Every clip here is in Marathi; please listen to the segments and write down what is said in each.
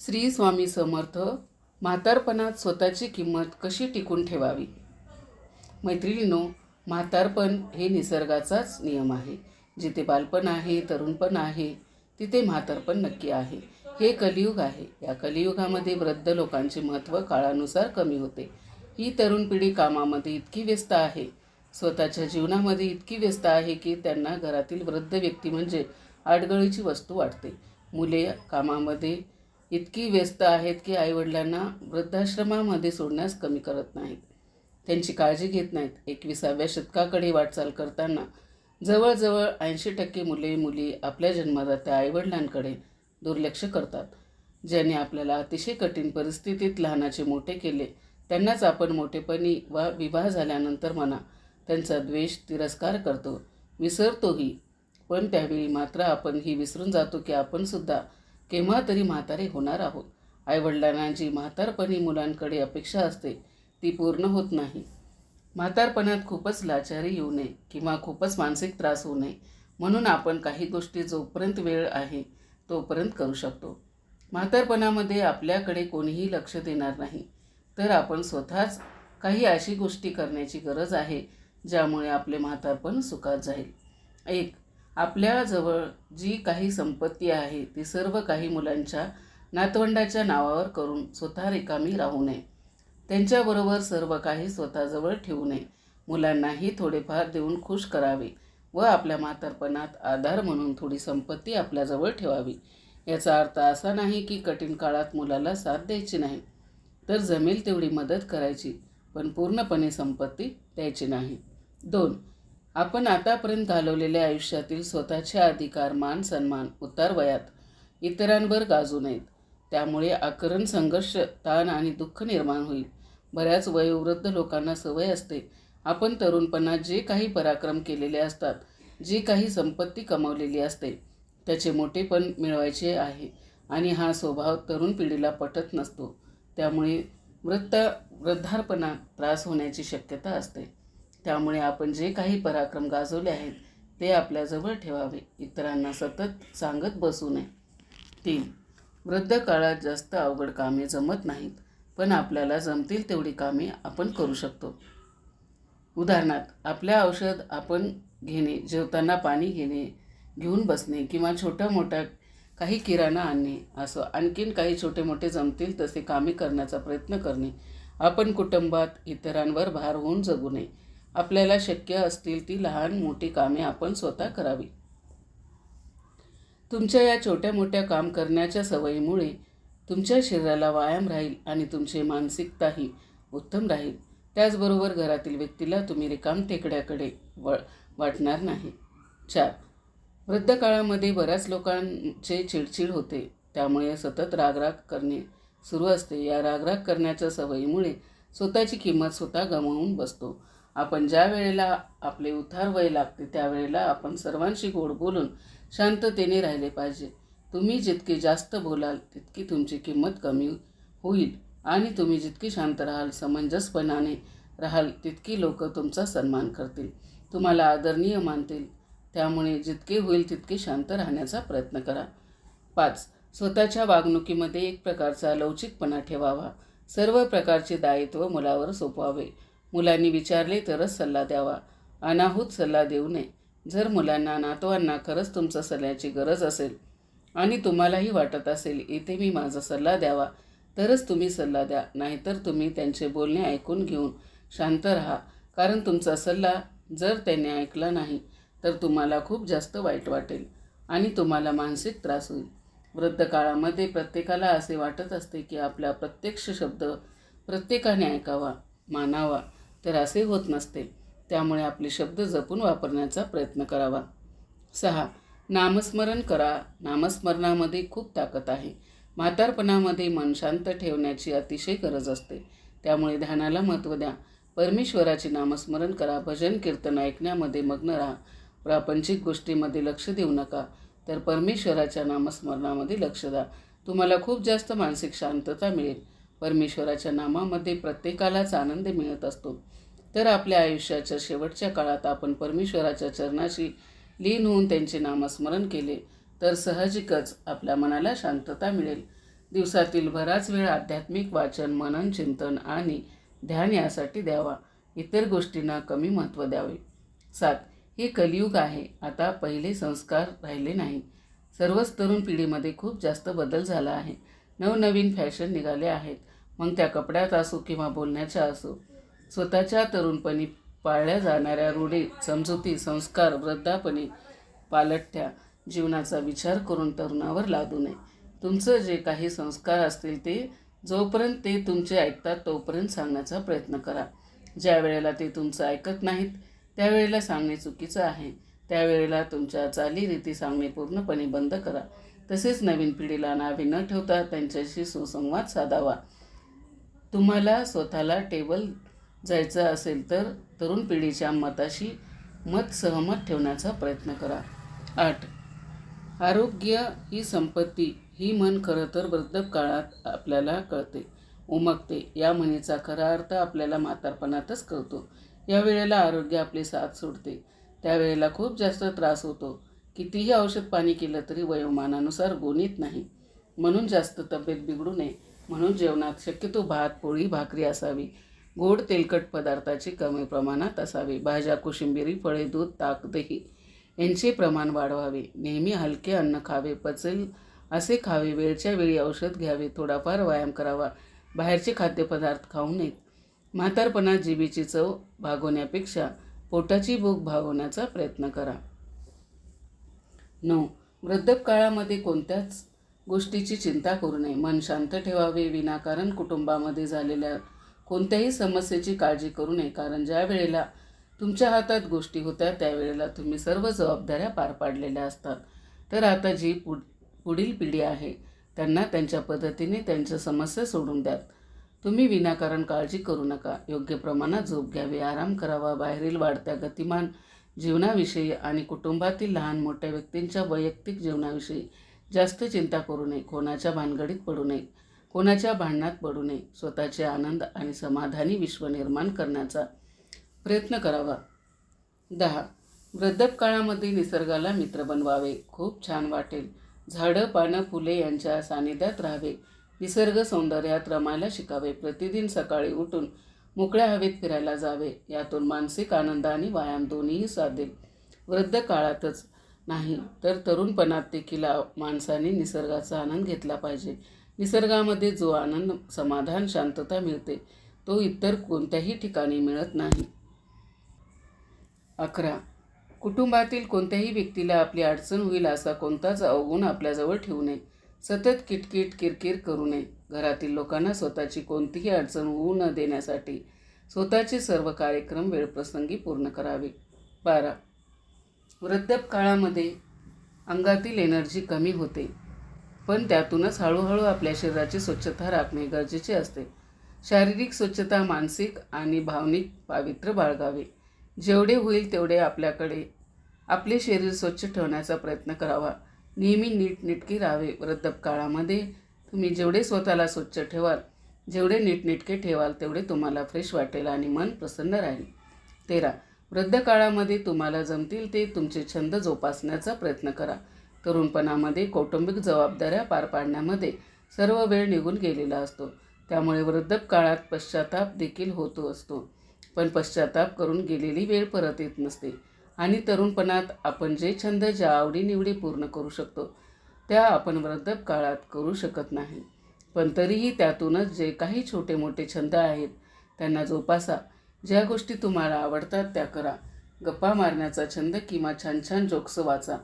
श्री स्वामी समर्थ म्हातारपणात स्वतःची किंमत कशी टिकून ठेवावी? मैत्रिणींनो म्हातारपण हे निसर्गाचाच नियम आहे. जिथे बालपण आहे तरुणपण आहे तिथे म्हातारपण नक्की आहे. हे कलियुग आहे. या कलियुगामध्ये वृद्ध लोकांचे महत्त्व काळानुसार कमी होते. ही तरुण पिढी कामामध्ये इतकी व्यस्त आहे स्वतःच्या जीवनामध्ये इतकी व्यस्त आहे की त्यांना घरातील वृद्ध व्यक्ती म्हणजे आडगळीची वस्तू वाटते. मुले कामामध्ये इतकी व्यस्त आहेत की आईवडिलांना वृद्धाश्रमामध्ये सोडण्यास कमी करत नाहीत. त्यांची काळजी घेत नाहीत. एकविसाव्या शतकाकडे वाटचाल करताना जवळजवळ ऐंशी टक्के मुले मुली आपल्या जन्मदात्या आईवडिलांकडे दुर्लक्ष करतात. ज्यांनी आपल्याला अतिशय कठीण परिस्थितीत लहानाचे मोठे केले त्यांनाच आपण मोठेपणी वा विवाह झाल्यानंतर म्हणा त्यांचा द्वेष तिरस्कार करतो विसरतोही. पण त्यावेळी मात्र आपण ही विसरून जातो की आपणसुद्धा केव्हा तरी म्हातारे होणार आहोत. आईवडिलांना जी म्हातारपणी मुलांकडे अपेक्षा असते ती पूर्ण होत नाही. म्हातारपणात खूपच लाचारी येऊ नये किंवा खूपच मानसिक त्रास होऊ नये म्हणून आपण काही गोष्टी जोपर्यंत वेळ आहे तोपर्यंत करू शकतो. म्हातारपणामध्ये आपल्याकडे कोणीही लक्ष देणार नाही. तर आपण स्वतःच काही अशी गोष्टी करण्याची गरज आहे ज्यामुळे आपले म्हातारपण सुखात जाईल. एक आपल्याजवळ जी काही संपत्ती आहे ती सर्व काही मुलांच्या नातवंडाच्या नावावर करून स्वतः रिकामी राहू नये. त्यांच्याबरोबर सर्व काही स्वतःजवळ ठेवू नये. मुलांनाही थोडेफार देऊन खुश करावे व आपल्या म्हातारपणात आधार म्हणून थोडी संपत्ती आपल्याजवळ ठेवावी. याचा अर्थ असा नाही की कठीण काळात मुलाला साथ द्यायची नाही. तर जमेल तेवढी मदत करायची पण पूर्णपणे संपत्ती द्यायची नाही. दोन आपण आतापर्यंत घालवलेल्या आयुष्यातील स्वतःचे अधिकार मान सन्मान उतार वयात इतरांवर गाजू नयेत. त्यामुळे आकरण संघर्ष ताण आणि दुःख निर्माण होईल. बऱ्याच वयोवृद्ध लोकांना सवय असते. आपण तरुणपणात जे काही पराक्रम केलेले असतात जी काही संपत्ती कमावलेली असते त्याचे मोठेपण मिळवायचे आहे आणि हा स्वभाव तरुण पिढीला पटत नसतो. त्यामुळे वृत्त वृद्धारपणा त्रास होण्याची शक्यता असते. त्यामुळे आपण जे काही पराक्रम गाजवले आहेत ते आपल्याजवळ ठेवावे. इतरांना सतत सांगत बसू नये. तीन. वृद्ध काळात जास्त अवघड कामे जमत नाहीत पण आपल्याला जमतील तेवढी कामे आपण करू शकतो. उदाहरणार्थ आपल्या औषध आपण घेणे जेवताना पाणी घेणे घेऊन बसणे किंवा छोट्या मोठ्या काही किराणा आणणे असं आणखीन काही छोटे मोठे जमतील तसे कामे करण्याचा प्रयत्न करणे. आपण कुटुंबात इतरांवर भार होऊन जगू नये. आपल्याला शक्य असतील ती लहान मोठी कामे आपण स्वतः करावी. तुमच्या या छोट्या मोठ्या काम करण्याच्या सवयीमुळे तुमच्या शरीराला व्यायाम राहील आणि तुमची मानसिकताही उत्तम राहील. त्याचबरोबर घरातील व्यक्तीला तुम्ही रिकाम टेकड्याकडे व वाटणार नाही. चार. वृद्ध काळामध्ये बऱ्याच लोकांचे चिडचिड होते. त्यामुळे सतत रागराग करणे सुरू असते. या रागराग करण्याच्या सवयीमुळे स्वतःची किंमत स्वतः गमावून बसतो. आपण ज्या वेळेला आपले उथार वय लागते त्यावेळेला आपण सर्वांशी गोड बोलून शांततेने राहिले पाहिजे. तुम्ही जितके जास्त बोलाल तितकी तुमची किंमत कमी होईल. आणि तुम्ही जितकी शांत राहाल समंजसपणाने राहाल तितकी लोक तुमचा सन्मान करतील. तुम्हाला आदरणीय मानतील. त्यामुळे जितके होईल तितके शांत राहण्याचा प्रयत्न करा. पाच स्वतःच्या वागणुकीमध्ये एक प्रकारचा लवचिकपणा ठेवावा. सर्व प्रकारचे दायित्व मुलावर सोपवावे. मुलांनी विचारले तरच सल्ला द्यावा. अनाहूत सल्ला देऊ नये. जर मुलांना नातवांना खरंच तुमचा सल्ल्याची गरज असेल आणि तुम्हालाही वाटत असेल इथे मी माझा सल्ला द्यावा तरच तुम्ही सल्ला द्या. नाहीतर तुम्ही त्यांचे बोलणे ऐकून घेऊन शांत राहा. कारण तुमचा सल्ला जर त्यांनी ऐकला नाही तर तुम्हाला खूप जास्त वाईट वाटेल आणि तुम्हाला मानसिक त्रास होईल. वृद्ध काळामध्ये प्रत्येकाला असे वाटत असते की आपला प्रत्यक्ष शब्द प्रत्येकाने ऐकावा मानावा. तर असे होत नसते त्यामुळे आपले शब्द जपून वापरण्याचा प्रयत्न करावा. सहा. नामस्मरण करा. नामस्मरणामध्ये खूप ताकद आहे. म्हातारपणामध्ये मन शांत ठेवण्याची अतिशय गरज असते. त्यामुळे ध्यानाला महत्त्व द्या. परमेश्वराचे नामस्मरण करा. भजन कीर्तन ऐकण्यामध्ये मग्न राहा. प्रापंचिक गोष्टीमध्ये लक्ष देऊ नका. तर परमेश्वराच्या नामस्मरणामध्ये लक्ष द्या. तुम्हाला खूप जास्त मानसिक शांतता मिळेल. परमेश्वराच्या नामामध्ये प्रत्येकालाच आनंद मिळत असतो. तर आपल्या आयुष्याच्या शेवटच्या काळात आपण परमेश्वराच्या चरणाशी लीन होऊन त्यांचे नामस्मरण केले तर साहजिकच आपल्या मनाला शांतता मिळेल. दिवसातील बराच वेळ आध्यात्मिक वाचन मनन चिंतन आणि ध्यान यासाठी द्यावा. इतर गोष्टींना कमी महत्त्व द्यावे. सात हे कलियुग आहे. आता पहिले संस्कार राहिले नाही. सर्वच तरुण पिढीमध्ये खूप जास्त बदल झाला आहे. नवनवीन फॅशन निघाले आहेत. मग त्या कपड्यात असो किंवा बोलण्याच्या असो स्वतःच्या तरुणपणी पाळल्या जाणाऱ्या रूढी समजुती संस्कार वृद्धापणी पालटत्या जीवनाचा विचार करून तरुणावर लादू नये. तुमचं जे काही संस्कार असतील ते जोपर्यंत ते तुमचे ऐकतात तोपर्यंत सांगण्याचा प्रयत्न करा. ज्या वेळेला ते तुमचं ऐकत नाहीत त्यावेळेला सांगणे चुकीचं आहे. त्यावेळेला तुमच्या चालीरीती सांगणे पूर्णपणे बंद करा. तसेच नवीन पिढीला नावे न ठेवता त्यांच्याशी सुसंवाद साधावा. तुम्हाला स्वतःला टेबल जायचं असेल तर तरुण पिढीच्या मताशी मत सहमत ठेवण्याचा प्रयत्न करा. आठ. आरोग्य ही संपत्ती ही म्हण खरं तर वृद्धकाळात आपल्याला कळते उमगते. या म्हणीचा खरा अर्थ आपल्याला म्हातारपणातच कळतो. या वेळेला आरोग्य आपली साथ सोडते. त्यावेळेला खूप जास्त त्रास होतो. कितीही औषध पाणी केलं तरी वयोमानानुसार गुणित नाही. म्हणून जास्त तब्येत बिघडू नये. म्हणून जेवणात शक्यतो भात पोळी भाकरी असावी. गोड तेलकट पदार्थाची कमी प्रमाणात असावी. भाज्या कोशिंबिरी फळे दूध ताक दही यांचे प्रमाण वाढवावे. नेहमी हलके अन्न खावे पचेल असे खावे. वेळच्या वेळी औषध घ्यावे. थोडाफार व्यायाम करावा. बाहेरचे खाद्यपदार्थ खाऊ नयेत. म्हातारपणात जिबीची चव भागवण्यापेक्षा पोटाची भूक भागवण्याचा प्रयत्न करा. नऊ. वृद्धकाळामध्ये कोणत्याच गोष्टीची चिंता करू नये. मन शांत ठेवावे विनाकारण कुटुंबामध्ये झालेल्या कोणत्याही समस्येची काळजी करू नये. कारण ज्या वेळेला तुमच्या हातात गोष्टी होत्या त्यावेळेला तुम्ही सर्व जबाबदाऱ्या पार पाडलेल्या असतात. तर आता जी पुढ पुढील पिढी आहे त्यांना त्यांच्या पद्धतीने त्यांच्या समस्या सोडून द्यात. तुम्ही विनाकारण काळजी करू नका. योग्य प्रमाणात झोप घ्यावी आराम करावा. बाहेरील वाढत्या गतिमान जीवनाविषयी आणि कुटुंबातील लहान मोठ्या व्यक्तींच्या वैयक्तिक जीवनाविषयी जास्त चिंता करू नये. कोणाच्या भानगडीत पडू नये. कोणाच्या भांडणात पडू नये. स्वतःचे आनंद आणि समाधानी विश्व निर्माण करण्याचा प्रयत्न करावा. दहा. वृद्धकाळामध्ये निसर्गाला मित्र बनवावे. खूप छान वाटेल. झाडं पानं फुले यांच्या सानिध्यात राहावे. निसर्ग सौंदर्यात रमायला शिकावे. प्रतिदिन सकाळी उठून मोकळ्या हवेत फिरायला जावे. यातून मानसिक आनंद आणि व्यायाम दोन्हीही साधेल. वृद्ध काळातच नाही. तर तरुणपणात देखील माणसाने निसर्गाचा आनंद घेतला पाहिजे. निसर्गामध्ये जो आनंद समाधान शांतता मिळते तो इतर कोणत्याही ठिकाणी मिळत नाही. अकरा. कुटुंबातील कोणत्याही व्यक्तीला आपली अडचण होईल असा कोणताच अवगुण आपल्याजवळ ठेवू नये. सतत किटकिट किरकिर करू नये. घरातील लोकांना स्वतःची कोणतीही अडचण होऊ न देण्यासाठी स्वतःचे सर्व कार्यक्रम वेळप्रसंगी पूर्ण करावे. बारा. वृद्धकाळामध्ये अंगातील एनर्जी कमी होते. पण त्यातूनच हळूहळू आपल्या शरीराची स्वच्छता राखणे गरजेचे असते. शारीरिक स्वच्छता मानसिक आणि भावनिक पावित्र्य बाळगावे. जेवढे होईल तेवढे आपल्याकडे आपले शरीर स्वच्छ ठेवण्याचा प्रयत्न करावा. नेहमी नीटनेटके राहावे. वृद्धकाळामध्ये तुम्ही जेवढे स्वतःला स्वच्छ ठेवाल जेवढे नीटनेटके ठेवाल तेवढे तुम्हाला फ्रेश वाटेल आणि मन प्रसन्न राहील. तेरा. वृद्ध काळामध्ये तुम्हाला जमतील ते तुमचे छंद जोपासण्याचा प्रयत्न करा. तरुणपणामध्ये कौटुंबिक जबाबदाऱ्या पार पाडण्यामध्ये सर्व वेळ निघून गेलेला असतो. त्यामुळे वृद्ध काळात पश्चाताप देखील होतो असतो. पण पश्चाताप करून गेलेली वेळ परत येत नसते. आणि तरुणपणात आपण जे छंद ज्या आवडीनिवडी पूर्ण करू शकतो त्या आपण वृद्ध काळात करू शकत नाही. पण तरीही त्यातूनच जे काही छोटे मोठे छंद आहेत त्यांना जोपासा. ज्या गोष्टी तुम्हाला आवडतात त्या करा. गप्पा मारण्याचा छंद किंवा छान छान जोक्स वाचा.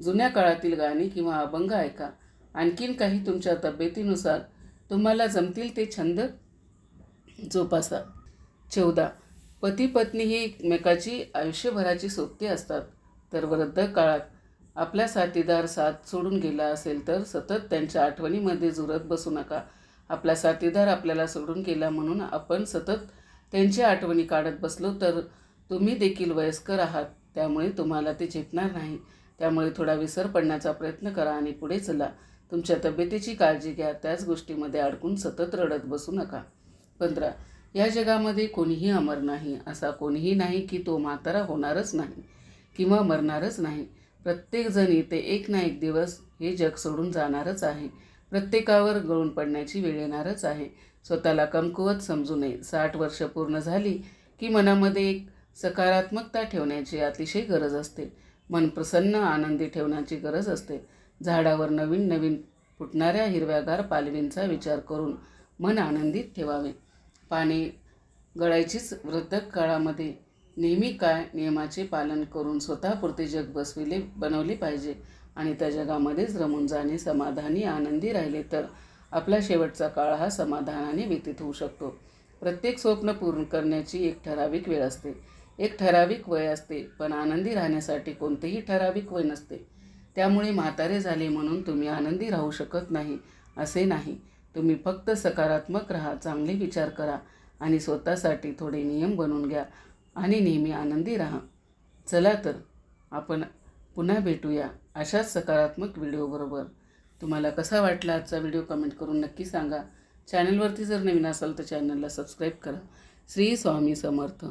जुन्या काळातील गाणी किंवा अभंग ऐका. आणखीन काही तुमच्या तब्येतीनुसार तुम्हाला जमतील ते छंद जोपासा. चौदा. पती पत्नी ही एकमेकाची आयुष्यभराची सोबती असतात. तर वृद्ध काळात आपला साथीदार साथ सोडून गेला असेल तर सतत त्यांच्या आठवणीमध्ये जुरत बसू नका. आपला साथीदार आपल्याला सोडून गेला म्हणून आपण सतत त्यांची आठवणी काढत बसलो तर तुम्ही देखील वयस्कर आहात त्यामुळे तुम्हाला ते झेपणार नाही. त्यामुळे थोडा विसर पडण्याचा प्रयत्न करा आणि पुढे चला. तुमच्या तब्येतीची काळजी घ्या त्याच गोष्टीमध्ये अडकून सतत रडत बसू नका. पंधरा या जगामध्ये कोणीही अमर नाही असा कोणीही नाही की तो म्हातारा होणारच नाही किंवा मरणारच नाही. प्रत्येकजण ते एक ना एक दिवस हे जग सोडून जाणारच आहे. प्रत्येकावर गळून पडण्याची वेळ येणारच आहे. स्वतःला कमकुवत समजू नये. साठ वर्ष पूर्ण झाली की मनामध्ये एक सकारात्मकता ठेवण्याची अतिशय गरज असते. मन प्रसन्न आनंदी ठेवण्याची गरज असते. झाडावर नवीन नवीन फुटणाऱ्या हिरव्यागार पालवींचा विचार करून मन आनंदित ठेवावे. पाने गळायचीच वृद्धक काळामध्ये नेहमी काय नियमाचे पालन करून स्वतःपुरते जग बसविले बनवले पाहिजे आणि त्या जगामध्येच रमून जाणे समाधानी आनंदी राहिले तर आपला शेवटचा काळ हा समाधानाने व्यतीत होऊ शकतो. प्रत्येक स्वप्न पूर्ण करण्याची एक ठराविक वेळ असते. एक ठराविक वय असते पण आनंदी राहण्यासाठी कोणतेही ठराविक वय नसते. त्यामुळे म्हातारे झाले म्हणून तुम्ही आनंदी राहू शकत नाही असे नाही. तुम्ही फक्त सकारात्मक राहा चांगले विचार करा आणि स्वतःसाठी थोडे नियम बनवून घ्या आणि नेहमी आनंदी राहा. चला तर आपण पुन्हा भेटूया अशाच सकारात्मक व्हिडिओबरोबर. तुम्हाला कसा वाटला आजचा व्हिडिओ कमेंट करून नक्की सांगा. चॅनलवरती जर नवीन असाल तर चॅनलला सबस्क्राईब करा. श्री स्वामी समर्थ.